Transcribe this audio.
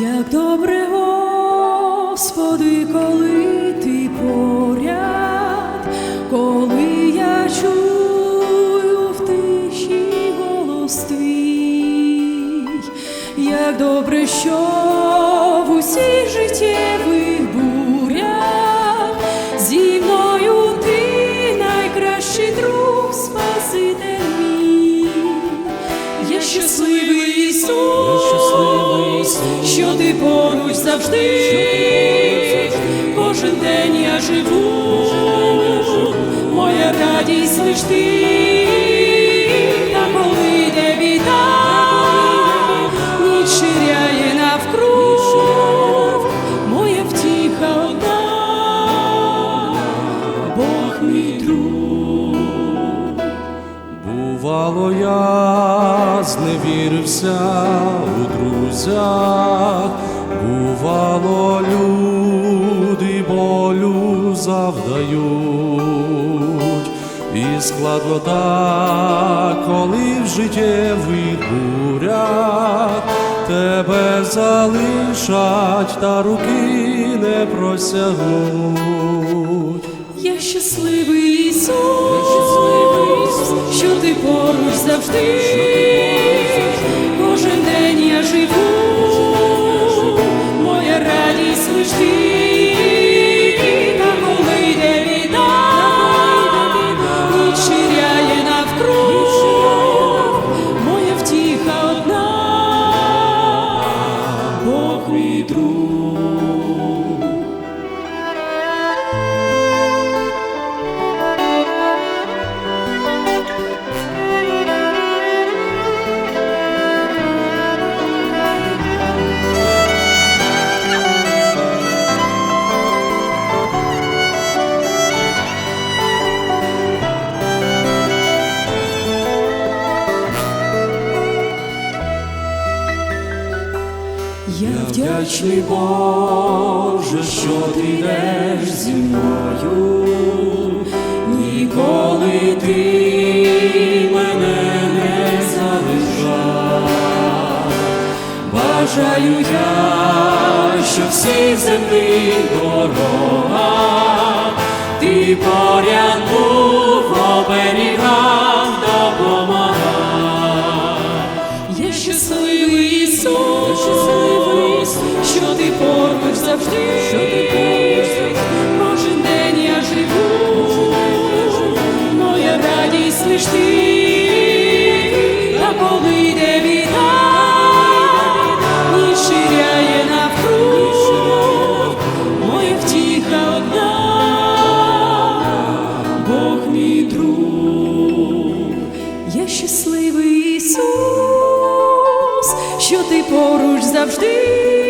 Як добре, Господи, коли ти поряд, коли я чую в тиші голос твій, як добре, що в усіх життєвих завжди, кожен день я живу, моя радість лиш ти, та коли йде біда, ніч ширяє моя втіха одна, Бог мій друг. Бувало, я зневірився у друзях, завдають, і складно так, коли в життєвих бурях тебе залишать, та руки не просягнуть. Я щасливий Ісус, щасливий Ісус, що ти поруч завжди, Бог мій друг. Вдячний Боже, що ти йдеш зі мною, ніколи ти мене не залишав. Бажаю я, що всі землі дорога, ти поряд був, оберігав, щасливий Ісус, що ти поруч завжди,